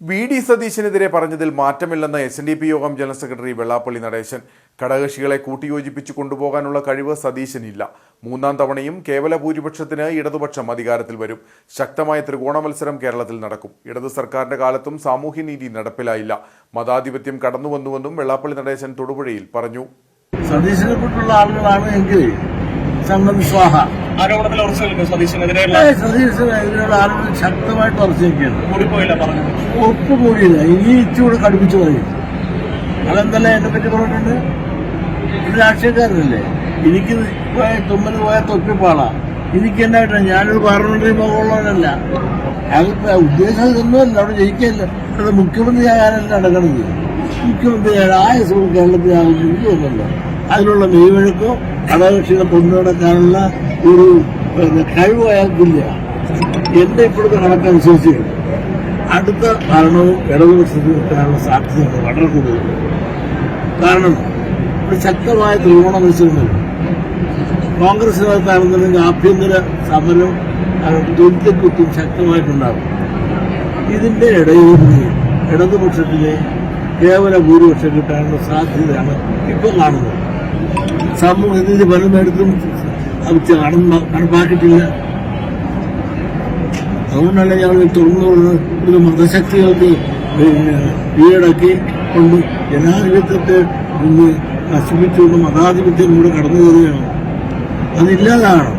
V D സതീശനെതിരെ പറഞ്ഞതിൽ മാറ്റമില്ലെന്ന് എസ് എൻ ഡി പി യോഗം ജനറൽ സെക്രട്ടറി വെള്ളാപ്പള്ളി നടേശൻ. ഘടകകക്ഷികളെ കൂട്ടിയോജിപ്പിച്ചു കൊണ്ടുപോകാനുള്ള കഴിവ് സതീശനില്ല. മൂന്നാം തവണയും കേവല ഭൂരിപക്ഷത്തിന് ഇടതുപക്ഷം അധികാരത്തിൽ വരും. ശക്തമായ ത്രികോണ മത്സരം കേരളത്തിൽ നടക്കും. ഇടതു സർക്കാരിന്റെ കാലത്തും സാമൂഹ്യനീതി നടപ്പിലായില്ല. മതാധിപത്യം കടന്നുവന്നുവെന്നും വെള്ളാപ്പള്ളി നടേശൻ തൊടുപുഴയിൽ പറഞ്ഞു. സതീശനെ ആളുകളാണ് എങ്കിൽ ആരോപണത്തിൽ ഉറച്ചു നിൽക്കും സതീശനെതിരെയുള്ള സതീശനെതിരെയുള്ള ആരോപണം ശക്തമായിട്ട് ഉറച്ചിരിക്കുകയാണ് കൂടിപ്പോയില്ല പറഞ്ഞു. ഒപ്പുകൂടിയില്ല ഇനി ഇച്ചുകൂടെ കടുപ്പിച്ചു പോയി അതെന്തല്ല എന്നെ പറ്റി പറഞ്ഞിട്ടുണ്ട്? ഒരു രാഷ്ട്രീയക്കാരനല്ലേ? എനിക്ക് തുമ്മൽ പോയ തൊപ്പിപ്പാളാ. എനിക്ക് എന്നായിട്ടാ ഞാനൊരു പാർലമെന്ററി മുഖമുള്ളവനല്ല. അയാൾക്ക് ഉദ്ദേശം ഇതൊന്നുമല്ല. അവിടെ ജയിക്കല്ല. ഇവിടെ മുഖ്യമന്ത്രി ആകാനല്ല നടക്കണത്. മുഖ്യമന്ത്രി ആയ സുഖം കേരളത്തിൽ ആകുന്നു തോന്നുന്നല്ലോ അതിനുള്ള മെയ്വഴക്കോ ഘടകകക്ഷികളെ കൊണ്ടുനടക്കാനുള്ള ഒരു കഴിവ് അയാൾക്കില്ല. എന്റെ ഇപ്പോഴത്തെ കണക്കനുസരിച്ച് അടുത്ത ഭരണവും ഇടതുപക്ഷത്തിൽ നിൽക്കാനുള്ള സാധ്യത വളരെ കൂടുതൽ കാരണം ഒരു ശക്തമായ ത്രികോണ മത്സരങ്ങൾ. കോൺഗ്രസിനകത്താണെന്നുണ്ടെങ്കിൽ ആഭ്യന്തര സമരം ദുരിതക്കുറ്റും ശക്തമായിട്ടുണ്ടാകും. ഇതിന്റെ ഇടയിൽ ഇടതുപക്ഷത്തിലെ കേവല ഭൂരിപക്ഷം കിട്ടാനുള്ള സാധ്യതയാണ് ഇപ്പോൾ കാണുന്നത്. സമൂഹത്തിൽ പലയിടത്തും നടന്ന നടപ്പാക്കിയിട്ടില്ല അതുകൊണ്ടല്ല ഞങ്ങൾ തുറന്നു പറഞ്ഞത് ഒരു മതശക്തികൾക്ക് പിന്നെ കീഴടക്കി കൊണ്ട് ജനാധിപത്യത്തെ ഇന്ന് നശിപ്പിച്ചുകൊണ്ട് മതാധിപത്യം കൂടെ കടന്നു കയറുകയാണ്. അതില്ലാതാണ്